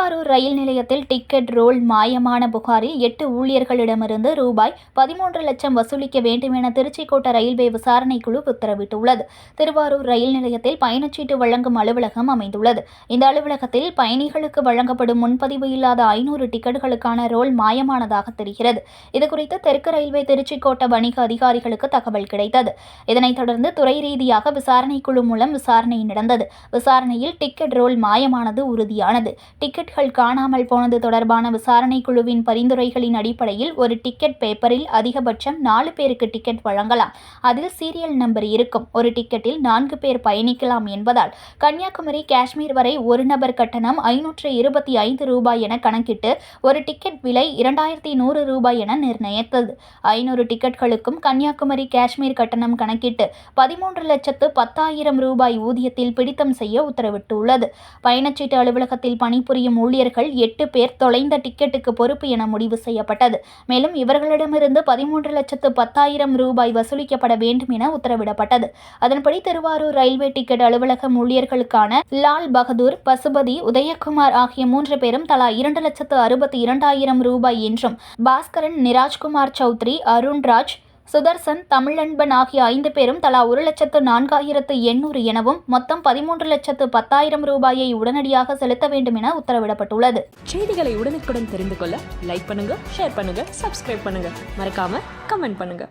திருவாரூர் ரயில் நிலையத்தில் ticket role மாயமான புகாரில் எட்டு ஊழியர்களிடமிருந்து ரூபாய் பதிமூன்று லட்சம் வசூலிக்க வேண்டும் என திருச்சி கோட்ட ரயில்வே விசாரணை குழு உத்தரவிட்டுள்ளது. திருவாரூர் ரயில் நிலையத்தில் பயணச்சீட்டு வழங்கும் அலுவலகம் அமைந்துள்ளது. இந்த அலுவலகத்தில் பயணிகளுக்கு வழங்கப்படும் முன்பதிவு இல்லாத ஐநூறு டிக்கெட்டுகளுக்கான ரோல் மாயமானதாக தெரிகிறது. இதுகுறித்து தெற்கு ரயில்வே திருச்சி கோட்ட வணிக அதிகாரிகளுக்கு தகவல் கிடைத்தது. இதனைத் தொடர்ந்து துறை ரீதியாக விசாரணை குழு மூலம் விசாரணை நடந்தது. விசாரணையில் டிக்கெட் ரோல் மாயமானது உறுதியானது. டிக்கெட் டிக்கெட்கள் காணாமல் போனது தொடர்பான விசாரணை குழுவின் பரிந்துரைகளின் அடிப்படையில் ஒரு டிக்கெட் பேப்பரில் அதிகபட்சம் நாலு பேருக்கு டிக்கெட் வழங்கலாம். அதில் சீரியல் நம்பர் இருக்கும். ஒரு டிக்கெட்டில் நான்கு பேர் பயணிக்கலாம் என்பதால் கன்னியாகுமரி காஷ்மீர் வரை ஒரு நபர் கட்டணம் ஐநூற்று இருபத்தி ஐந்து ரூபாய் என கணக்கிட்டு ஒரு டிக்கெட் விலை இரண்டாயிரத்தி நூறு ரூபாய் என நிர்ணயித்தது. ஐநூறு டிக்கெட்களுக்கும் கன்னியாகுமரி காஷ்மீர் கட்டணம் கணக்கிட்டு பதிமூன்று லட்சத்து பத்தாயிரம் ரூபாய் ஊதியத்தில் பிடித்தம் செய்ய உத்தரவிட்டுள்ளது. பயணச்சீட்டு அலுவலகத்தில் பணிபுரியும் ஊழியர்கள் எட்டு பேர் தொலைந்த டிக்கெட்டுக்கு பொறுப்பு என முடிவு செய்யப்பட்டது. மேலும் இவர்களிடமிருந்து பதிமூன்று லட்சத்து பத்தாயிரம் ரூபாய் வசூலிக்கப்பட வேண்டும் என உத்தரவிடப்பட்டது. அதன்படி திருவாரூர் ரயில்வே டிக்கெட் அலுவலகம் ஊழியர்களுக்கான லால் பகதூர் பசுபதி உதயகுமார் ஆகிய மூன்று பேரும் தலா இரண்டு லட்சத்து அறுபத்தி இரண்டாயிரம் ரூபாய் என்றும் பாஸ்கரன் நிராஜ்குமார் சௌத்ரி அருண்ராஜ் சுதர்சன் தமிழன்பன் ஆகிய ஐந்து பேரும் தலா ஒரு லட்சத்து நான்காயிரத்து எண்ணூறு எனவும் மொத்தம் பதிமூன்று லட்சத்து பத்தாயிரம் ரூபாயை உடனடியாக செலுத்த வேண்டும் என உத்தரவிடப்பட்டுள்ளது. செய்திகளை உடனுக்குடன் தெரிந்து கொள்ள லைக் பண்ணுங்க ஷேர் பண்ணுங்க சப்ஸ்கிரைப் பண்ணுங்க. மறக்காம கமெண்ட் பண்ணுங்க.